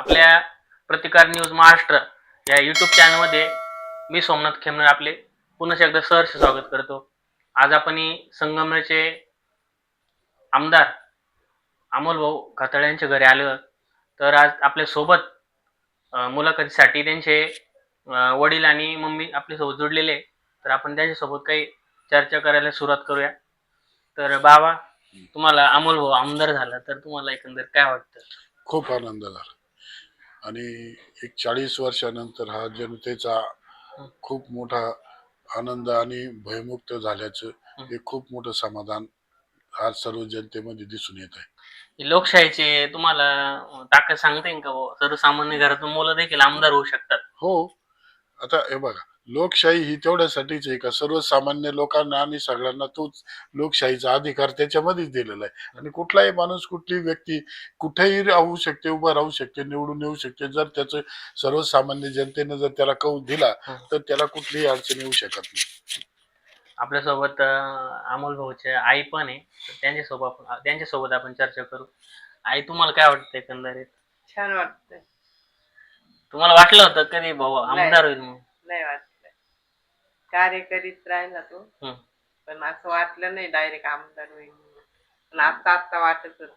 आपल्या प्रतिकार न्यूज महाराष्ट्र या युट्यूब चॅनलमध्ये मी सोमनाथ खेमनर आपले पुन्हा एकदा सहर्ष स्वागत करतो. आज आपण ही संगमनेरचे आमदार अमोल भाऊ खताळ यांच्या घरी आलो. तर आज आपल्यासोबत मुलाखतीसाठी त्यांचे वडील आणि मम्मी आपल्यासोबत जुडलेले तर आपण त्यांच्यासोबत काही चर्चा करायला सुरुवात करूया. तर बाबा तुम्हाला अमोल भाऊ आमदार झाला तर तुम्हाला एकंदर काय वाटतं? खूप आनंद झाला. आणि एक चाळीस वर्षानंतर हा जनतेचा खूप मोठा आनंद आणि भयमुक्त झाल्याचं हे. खूप मोठं समाधान आज सर्व जनतेमध्ये दिसून येत आहे. लोकशाहीचे तुम्हाला ताकद सांगता का बुवा? सर्वसामान्य घरातून मुलं देखील आमदार होऊ शकतात. हो. आता हे बघा लोकशाही ही तेवढ्यासाठीच आहे का? सर्वसामान्य लोकांना आणि सगळ्यांना तोच लोकशाहीचा अधिकार त्याच्यामध्येच दिलेला आहे. आणि कुठलाही माणूस कुठली व्यक्ती कुठेही राहू शकते उभा राहू शकते निवडून येऊ शकते. जर त्याचं सर्वसामान्य जनतेनं जर त्याला कौल दिला तर त्याला कुठलीही अडचण येऊ शकत नाही. आपल्यासोबत अं, अमोल भाऊचे आई पण आहे. तर त्यांच्यासोबत आपण त्यांच्यासोबत आपण चर्चा करू. आई तुम्हाला काय वाटतं एकंदरीत? छान वाटतंय. तुम्हाला वाटलं होतं कधी भाऊ आमदार होईल म्हणून? नाही वाटलं. कार्य करीत राहिला तो. हम्म. पण असं वाटलं नाही डायरेक्ट आमदार होईल म्हणून. पण आता आता वाटत होत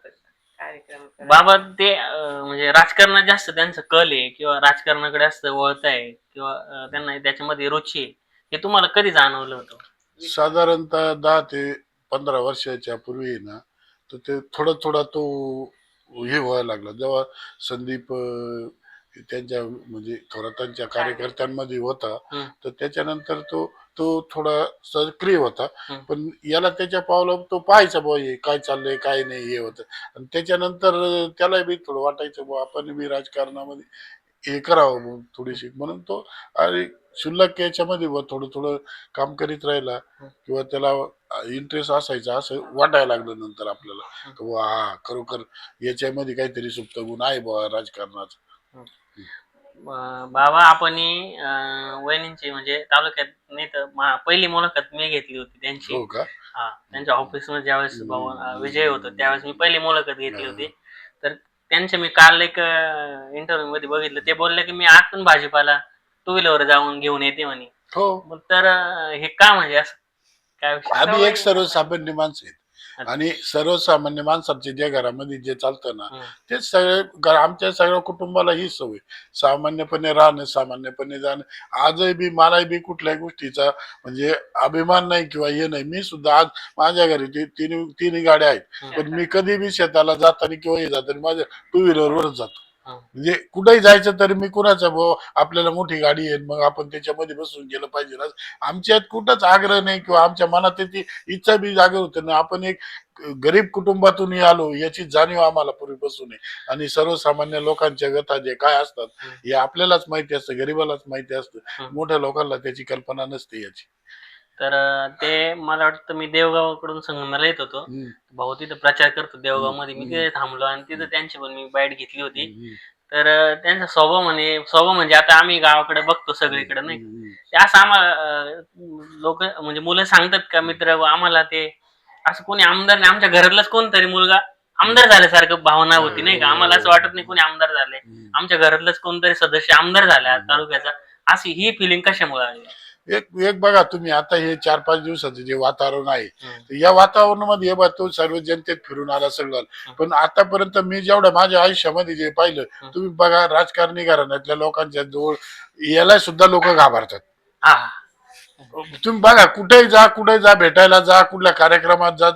कार्यक्रम करायला. बाबा ते अं, म्हणजे राजकारणात जास्त त्यांचं कल आहे किंवा राजकारणाकडे जास्त वळत आहे किंवा अं, त्यांना त्याच्यामध्ये रुची आहे हे तुम्हाला कधी जाणवलं होतं? साधारणतः दहा ते पंधरा वर्षाच्या पूर्वी ना तर ते थोडा थोडा तो हे व्हायला लागला. जेव्हा संदीप अं, त्यांच्या म्हणजे थोरातांच्या कार्यकर्त्यांमध्ये होता. तर त्याच्यानंतर तो तो थोडा सक्रिय होता. पण याला त्याच्या पावलं तो पाहायचा बुवा हे काय चाललंय काय नाही हे होतं. आणि त्याच्यानंतर त्याला बी थोडं वाटायचं बुवा आपण बी राजकारणामध्ये हे करावं बुवा थोडीशी. म्हणून तो अरे शुल्लक याच्यामध्ये बुवा थोडं थोडं काम करीत राहिला. किंवा त्याला इंटरेस्ट असायचा असं वाटायला लागलं नंतर आपल्याला. की बुवा हा खरोखर याच्यामध्ये काहीतरी सुप्त गुण आहे बुवा राजकारणाचा. बाबा आपण वहिनींची म्हणजे तालुक्यात नाही तर मा- पहिली मुलाखत मी घेतली होती त्यांची. हो का? हा त्यांच्या ऑफिसमध्ये ज्यावेळेस अं, विजय होतो त्यावेळेस मी पहिली मुलाखत घेतली होती. तर त्यांचे मी काल एक इंटरव्ह्यू मध्ये बघितलं. ते बोलले की मी आतून भाजीपाला टू व्हीलर जाऊन घेऊन येते म्हणे. हो. मग तर अं, हे का म्हणजे असं? काय विषय? आम्ही एक सर्वसामान्य माणसं आहेत. आणि सर्वसामान्य माणसाचे जे घरामध्ये जे चालतं ना. तेच सगळे आमच्या सगळ्या कुटुंबाला ही सवय. सामान्यपणे राहणं सामान्यपणे जाणं. आजही बी मलाही बी कुठल्याही गोष्टीचा म्हणजे अभिमान नाही किंवा हे नाही. मी सुद्धा आज माझ्या घरी ती- तिन्ही तिन्ही गाड्या आहेत. पण मी कधी बी शेताला जाताना किंवा हे जाताना माझ्या टू व्हीलरवरच जातो. म्हणजे कुठेही जायचं तरी मी कुणाचा भाऊ आपल्याला मोठी गाडी आहे मग आपण त्याच्यामध्ये बसून गेलं पाहिजे ना. आमच्यात कुठंच आग्रह नाही किंवा आमच्या मनात ती इच्छा बी जागे होते ना. आपण एक गरीब कुटुंबातून आलो याची जाणीव आम्हाला पूर्वीपासून आहे. आणि सर्वसामान्य लोकांच्या व्यथा जे काय असतात हे. आपल्यालाच माहिती असतं गरीबालाच माहिती असतं. मोठ्या लोकांना त्याची कल्पना नसते याची. तर ते मला वाटतं मी देवगावाकडून संगमेला येत होतो. हम्म. भाऊ तिथं प्रचार करतो देवगावमध्ये मी तिथे थांबलो आणि तिथं त्यांची पण मी बाईट घेतली होती. हम्म. तर अं, त्यांचा स्वभाव म्हणे स्वभाव म्हणजे आता आम्ही गावाकडे बघतो सगळीकडे नाही का? हम्म. ते असं आम्हाला लोक म्हणजे मुलं सांगतात का मित्र व आम्हाला ते असं कोणी आमदार नाही आमच्या घरातलाच कोणतरी मुलगा आमदार झाल्यासारखं भावना होती नाही का? आम्हाला असं वाटत नाही कोणी आमदार झाले. आमच्या घरातलाच कोणतरी सदस्य आमदार झाला तालुक्याचा. अशी ही फिलिंग कशामुळे आली? एक एक बघा तुम्ही आता हे चार पाच दिवसाचं जे वातावरण आहे या वातावरणामध्ये हे बघा तो सर्व जनतेत फिरून आला सगळं. पण आतापर्यंत मी जेवढं माझ्या आयुष्यामध्ये जे पाहिलं. तुम्ही बघा राजकारणी घराण्यातल्या लोकांच्या जवळ याला सुद्धा लोक घाबरतात. हा. तुम्ही बघा कुठेही जा कुठेही जा भेटायला जा कुठल्या कार्यक्रमात जा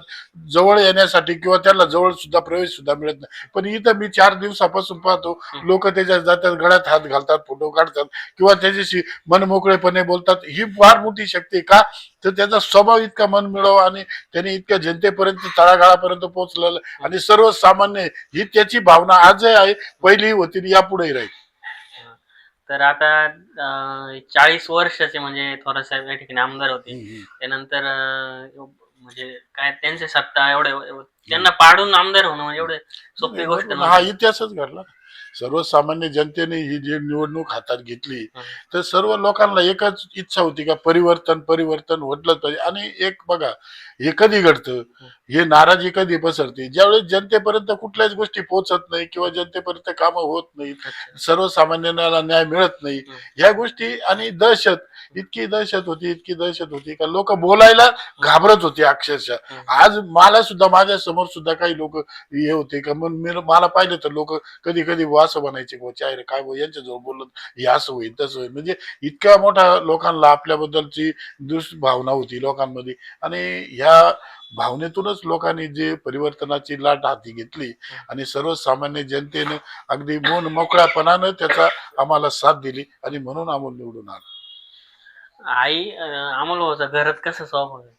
जवळ येण्यासाठी किंवा त्याला जवळ सुद्धा प्रवेश सुद्धा मिळत नाही. पण इथं मी चार दिवसापासून पाहतो लोक त्याच्या जातात गळ्यात हात घालतात फोटो काढतात किंवा त्याच्याशी मनमोकळेपणे बोलतात. ही फार मोठी शक्ती आहे. का? तर त्याचा स्वभाव इतका मन मिळव आणि त्याने इतक्या जनतेपर्यंत तळागाळापर्यंत पोहोचलेलं आणि सर्वसामान्य ही त्याची भावना आजही आहे पहिली होती यापुढेही राहील. तर आता चाळीस वर्षाचे म्हणजे थोरात साहेब या ठिकाणी आमदार होते. त्यानंतर अं, म्हणजे काय त्यांचे सत्ता एवढे त्यांना पाडून आमदार होणं म्हणजे एवढे सोपी गोष्ट हा नव्हती. इतिहासच घडला. सर्वसामान्य जनतेने ही जी निवडणूक हातात घेतली. तर सर्व लोकांना एकच इच्छा होती का परिवर्तन परिवर्तन म्हटलंच पाहिजे. आणि एक बघा हे कधी घडतं? हे. नाराजी कधी पसरते? ज्यावेळेस जनतेपर्यंत कुठल्याच गोष्टी पोहोचत नाही किंवा जनतेपर्यंत कामं होत नाहीत सर्वसामान्यांना न्याय मिळत नाही. ह्या गोष्टी आणि दहशत इतकी दहशत होती इतकी दहशत होती का लोक बोलायला घाबरत होते अक्षरशः. आज मला सुद्धा माझ्यासमोर सुद्धा काही लोक हे होते का? मग मला पाहिलं तर लोक कधी कधी बुवा असं म्हणायचे बुवा चाय रे काय बुवा यांच्याजवळ बोलत हे असं होईल तसं होईल. म्हणजे इतक्या मोठ्या लोकांना आपल्याबद्दलची दुष्भावना होती लोकांमध्ये. आणि ह्या भावनेतूनच लोकांनी जे परिवर्तनाची लाट हाती घेतली आणि सर्वसामान्य जनतेने अगदी मन मोकळ्यापणानं त्याचा आम्हाला साथ दिली आणि म्हणून अमोल निवडून आला. आई अमोल भाऊचा घरात कसं स्वभाव आहे?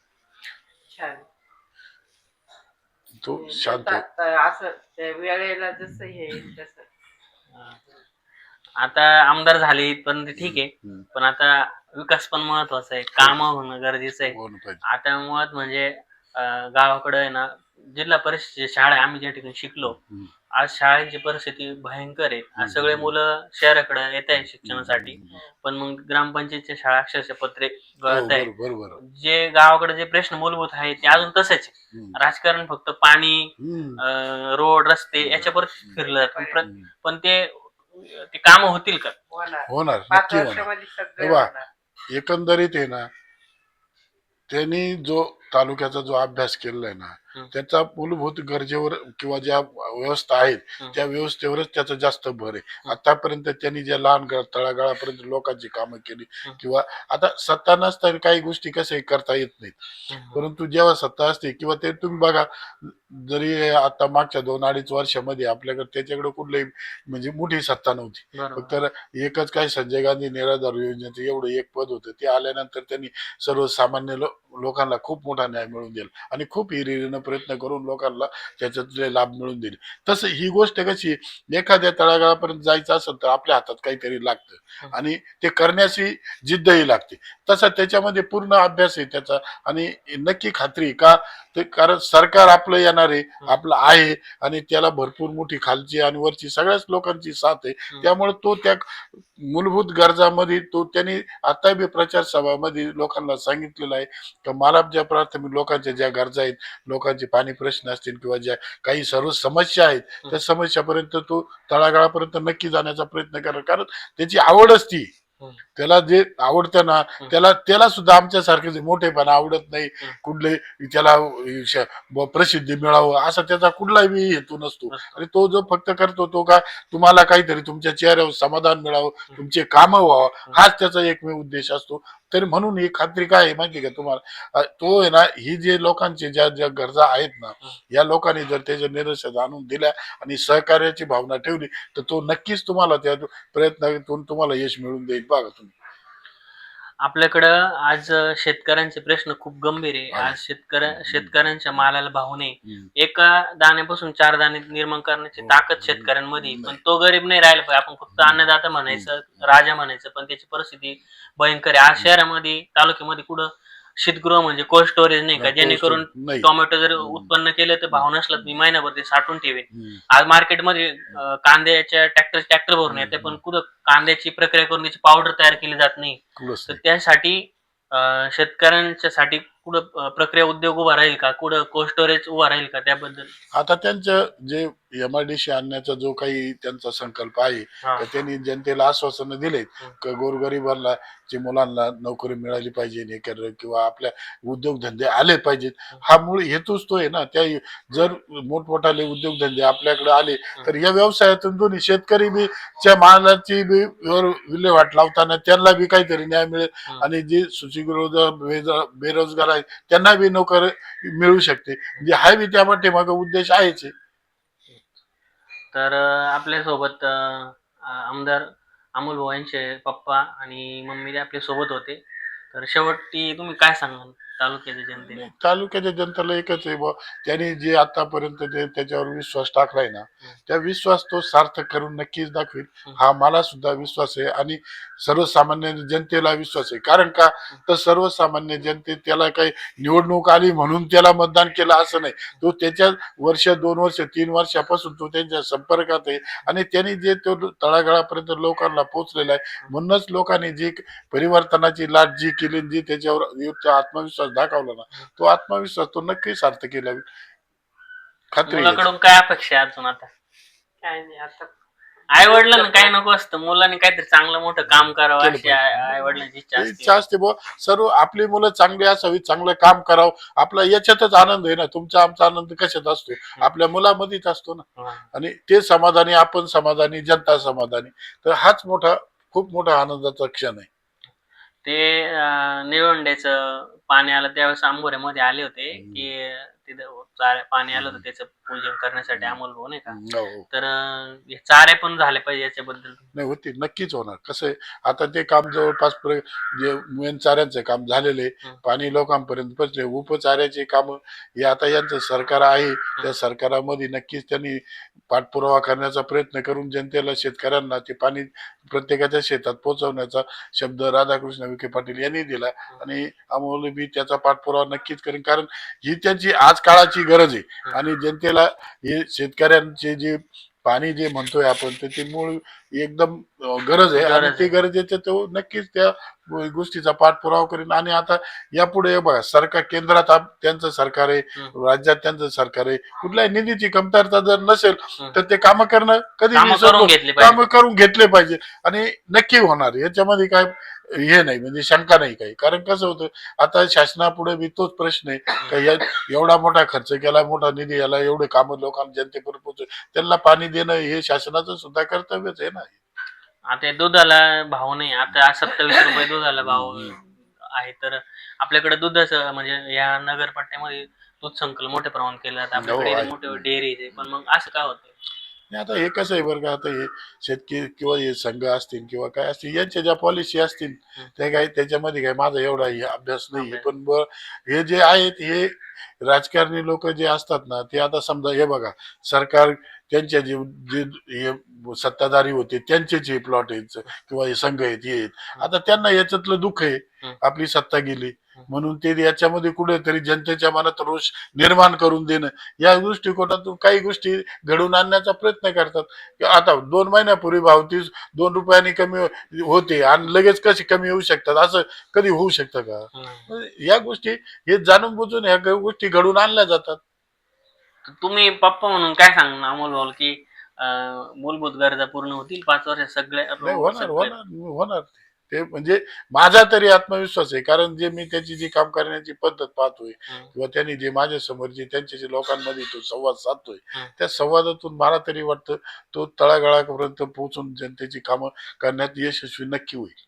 तो शांत आहे. तर असं त्या वेळेला जसं हे तसं. आता आमदार झाले पण ते ठीक आहे. हम्म. पण आता विकास पण महत्त्वाचा आहे. काम होणं गरजेचं आहे. पाहिजे. आता मुळात म्हणजे अं, गावाकडे आहे ना जिल्हा परिषद शाळा आहे, आम्ही ज्या ठिकाणी शिकलो हम्म. आज शाळेची परिस्थिती भयंकर आहे आज. सगळे मुलं शहराकडे येत आहे शिक्षणासाठी पण मग ग्रामपंचायतच्या शाळा अक्षरशः पत्रे हो, गळत आहे बरोबर बरोबर जे गावाकडे जे प्रश्न मूलभूत आहेत ते अजून तसेच आहे. राजकारण फक्त पाणी. अं, रोड रस्ते याच्यावर फिरलं जातं. प्र-. पण ते ते काम होतील का होणार होणार पाच नक्की होणार वर्षामध्ये सगळे हे बघा. होणार एकंदरीत आहे ना त्यांनी जो तालुक्याचा जो अभ्यास केलेला आहे ना. त्याचा मूलभूत गरजेवर किंवा ज्या व्यवस्था आहेत. त्या व्यवस्थेवरच त्याचा जास्त भर आहे आतापर्यंत त्यांनी ज्या लहान तळागाळापर्यंत लोकांची कामं केली. किंवा आता सत्ता नसताना काही गोष्टी कशा करता येत नाहीत परंतु जेव्हा सत्ता असते किंवा ते तुम्ही बघा जरी आता मागच्या दोन अडीच वर्षामध्ये आपल्याकडे त्याच्याकडे कुठल्याही म्हणजे मोठी सत्ता नव्हती फक्त एकच काय संजय गांधी निराधार योजनेचं एवढं एक पद होतं ते आल्यानंतर त्यांनी सर्वसामान्य लोकांना खूप मोठा न्याय मिळवून दिला आणि खूप हिरिरीनं प्रयत्न करून लोकांना त्याच्यातले लाभ मिळवून दिले तसं ही गोष्ट कशी एखाद्या तळागाळापर्यंत जायचं असेल तर आपल्या हातात काहीतरी लागतं. आणि ते करण्याची जिद्दही लागते. तसा त्याच्यामध्ये पूर्ण अभ्यास आहे त्याचा. आणि नक्की खात्री का? ते कारण सरकार आपलं येणार आहे आपलं आहे आणि त्याला भरपूर मोठी खालची आणि वरची सगळ्याच लोकांची साथ आहे. त्यामुळे तो त्या मूलभूत गरजामध्ये तो त्यांनी आता बी प्रचार सभामध्ये लोकांना सांगितलेलं आहे का मला ज्या प्राथमिक लोकांच्या ज्या गरजा आहेत लोकांचे पाणी प्रश्न असतील किंवा ज्या काही सर्व समस्या आहेत त्या समस्यापर्यंत तो तळागाळापर्यंत नक्की जाण्याचा प्रयत्न करा कारण त्याची आवडच ती हं. त्याला जे आवडतं ना. त्याला त्याला सुद्धा आमच्यासारखे जे मोठेपणा आवडत नाही. कुठले त्याला प्रसिद्धी मिळावं असा त्याचा कुठलाही हेतू नसतो. आणि तो जो फक्त करतो तो का तुम्हाला काहीतरी तुमच्या चेहऱ्यावर समाधान मिळावं तुमचे कामं व्हावं हाच त्याचा एकमेव उद्देश असतो तरी म्हणून ही खात्री काय आहे माहिती का तुम्हाला? तो आहे ना ही जे लोकांचे ज्या ज्या गरजा आहेत ना या लोकांनी जर त्याच्या निरसन आणून दिल्या आणि सहकार्याची भावना ठेवली तर तो नक्कीच तुम्हाला त्या प्रयत्नातून तुम्हाला यश मिळून देईल. बघा तुम्ही. आपल्याकडं आज शेतकऱ्यांचे प्रश्न खूप गंभीर आहे. आज शेतकऱ्या शेतकऱ्यांच्या मालाला भाव नाही. एका दाण्यापासून चार दाणे निर्माण करण्याची ताकद शेतकऱ्यांमध्ये आहे. पण तो गरीब नाही राहिला पाहिजे. आपण फक्त अन्नदाता म्हणायचं राजा म्हणायचं पण त्याची परिस्थिती भयंकर आहे. आज शहरामध्ये तालुक्यामध्ये कुठं शीतगृह म्हणजे कोल्ड स्टोरेज नाही का जेणेकरून नाही. टोमॅटो जर. उत्पन्न केलं तर भाव नसला तर मी महिनाभर ते साठवून ठेवेन हम्म. आज मार्केटमध्ये अं, कांद्याच्या ट्रॅक्टर ट्रॅक्टर भरून येते पण कुठं कांद्याची प्रक्रिया करून त्याची पावडर तयार केली जात नाही तर. त्यासाठी अं, शेतकऱ्यांच्या साठी कुठं प्रक्रिया उद्योग उभा राहील का? कुठं कोल्ड स्टोरेज उभा राहील का त्याबद्दल? आता त्यांचं जे एमआयडीसी आणण्याचा जो काही त्यांचा संकल्प आहे हा. तर त्यांनी जनतेला आश्वासन दिले. का गोरगरिबांना जे मुलांना नोकरी मिळाली पाहिजे हे कर- किंवा आपल्या उद्योगधंदे आले पाहिजेत. हा. मूळ हेतूच तो आहे ना. त्या जर मोठमोठाले उद्योगधंदे आपल्याकडे आले तर या व्यवसायातून दोन्ही शेतकरी बी च्या मालाची बी वर विल्हेवाट लावताना त्यांना बी काहीतरी न्याय मिळेल. आणि जे सुशिगृह बेज- बेरोजगार आहेत त्यांना बी नोकर मिळू शकते. म्हणजे हा बी त्या पाठीमागे उद्देश आहेच. आहे. तर अं, आपल्यासोबत अं, आमदार अमोल भोयांचे पप्पा आणि मम्मी ते आपल्यासोबत होते. तर शेवटी तुम्ही काय सांगाल? तालुक्याच्या जनतेने तालुक्याच्या जनतेला एकच आहे बुवा. त्यांनी जे आतापर्यंत त्याच्यावर विश्वास टाकलाय ना त्या विश्वास तो सार्थक करून नक्कीच दाखवेल. हा मला सुद्धा विश्वास आहे आणि सर्वसामान्य जनतेला विश्वास आहे. कारण का? तर सर्वसामान्य जनते त्याला काही निवडणूक आली म्हणून त्याला मतदान केलं असं नाही. तो त्याच्या वर्ष दोन वर्ष तीन वर्षापासून तो त्यांच्या संपर्कात आहे आणि त्यांनी जे तो तळागाळापर्यंत लोकांना पोहोचलेला आहे म्हणूनच लोकांनी जी परिवर्तनाची लाट जी केली जी त्याच्यावर आत्मविश्वास आत्मविश्वास दाखवला ना तो आत्मविश्वास तो नक्की सार्थ केला. खात्री आहे. मुलाकडून काय अपेक्षा आहे अजून आता? काय नाही आता आई वडिलांना काय नको असतं? मुलांनी काहीतरी चांगलं मोठं काम करावं केलं अशी आई वडिलांची इच्छा असते. असते बुवा. सर्व आपली मुलं चांगली असावी चांगलं काम करावं. आपला याच्यातच आनंद आहे ना तुमचा आमचा आनंद कशात असतो? आपल्या मुलामध्येच असतो ना. हा. आणि ते समाधानी आपण समाधानी जनता समाधानी. तर हाच मोठा खूप मोठा आनंदाचा क्षण आहे. ते अं, निळवंड्याचं पाणी आलं त्यावेळेस आंबोऱ्यामध्ये आले होते की तिथं पाणी आलं होतं त्याचं पूजन करण्यासाठी अमोल भाऊ नाही का? हो. तर अं, हे चारे पण झाले पाहिजे याच्याबद्दल. नाही होती नक्कीच होणार. कसं आहे आता ते काम जवळपास प्र- जे मेन चाऱ्यांचं काम झालेले हं. पाणी लोकांपर्यंत पोचले उपचाऱ्याचे काम हे आता यांचं सरकार आहे. त्या सरकारामध्ये नक्कीच त्यांनी पाठपुरावा करण्याचा प्रयत्न करून जनतेला शेतकऱ्यांना ते पाणी प्रत्येकाच्या शेतात पोहोचवण्याचा शब्द राधाकृष्ण विखे पाटील यांनी दिला. आणि अमोल बी त्याचा पाठपुरावा नक्कीच करेन. कारण ही त्यांची आज काळाची गरज आहे. आणि जनतेला हे शेतकऱ्यांचे जे पाणी जे म्हणतोय आपण ते मूळ एकदम गरज आहे. आणि गरज ते आहे. गरजेचं तो नक्कीच त्या गोष्टीचा पाठपुरावा करेन. आणि आता यापुढे बघा सरकार केंद्रात त्यांचं सरकार आहे. राज्यात त्यांचं सरकार आहे. कुठल्याही निधीची कमतरता जर नसेल. तर ते काम करणं कधी कामं. करून घेतली पाहिजे. आणि नक्की होणार. याच्यामध्ये काय हे नाही म्हणजे शंका नाही काही. कारण कसं होतं आता शासनापुढे बी तोच प्रश्न आहे. का एवढा मोठा खर्च केला मोठा निधी याला एवढे काम लोकांना जनतेपर्यंत पोहोच त्यांना पाणी देणं हे शासनाचं सुद्धा कर्तव्यच आहे ना. आता दुधाला भाव नाही आता सत्तावीस रुपये दुधाला भाव आहे तर आपल्याकडे दुधाचं म्हणजे या नगरपट्ट्यामध्ये दूध संकलन मोठ्या प्रमाणात केलं जातं आपल्याकडे हो, आहे. मोठे डेअरी पण मग असं काय होतं आणि आता हे कसं आहे बरं का आता हे शेतकरी किंवा हे संघ असतील किंवा काय असतील यांच्या ज्या पॉलिसी असतील. ते काय त्याच्यामध्ये काय माझा एवढा हे अभ्यास नाही. पण ब- हे जे आहेत हे राजकारणी लोक जे असतात ना ते आता समजा हे बघा सरकार त्यांच्या जे जे हे सत्ताधारी होते त्यांचेच हे प्लॉट आहेत किंवा हे संघ आहेत हे आहेत आता त्यांना याच्यातलं दुःख आहे. आपली सत्ता गेली. म्हणून ते याच्यामध्ये कुठेतरी जनतेच्या मनात रोष निर्माण करून देणं या दृष्टिकोनातून काही गोष्टी घडवून आणण्याचा प्रयत्न करतात आता दोन महिन्यापूर्वी भाव तीस दोन रुपयांनी कमी होते आणि लगेच कशी कमी होऊ शकतात असं कधी होऊ शकतं का. या गोष्टी हे जाणून बुजून ह्या गोष्टी घडून आणल्या जातात तुम्ही पप्पा म्हणून काय सांगणार अमोल भाऊ की अं, मूलभूत गरजा पूर्ण होतील पाच वर्ष सगळे नाही होणार होणार होणार ते म्हणजे माझा तरी आत्मविश्वास आहे कारण जे मी त्याची जी काम करण्याची पद्धत पाहतोय हम्म. किंवा त्यांनी जे माझ्यासमोर जे त्यांच्या जे लोकांमध्ये तो संवाद साधतोय. त्या संवादातून मला तरी वाटतं तो तळागाळापर्यंत पोहोचून जनतेची कामं करण्यात यशस्वी नक्की होईल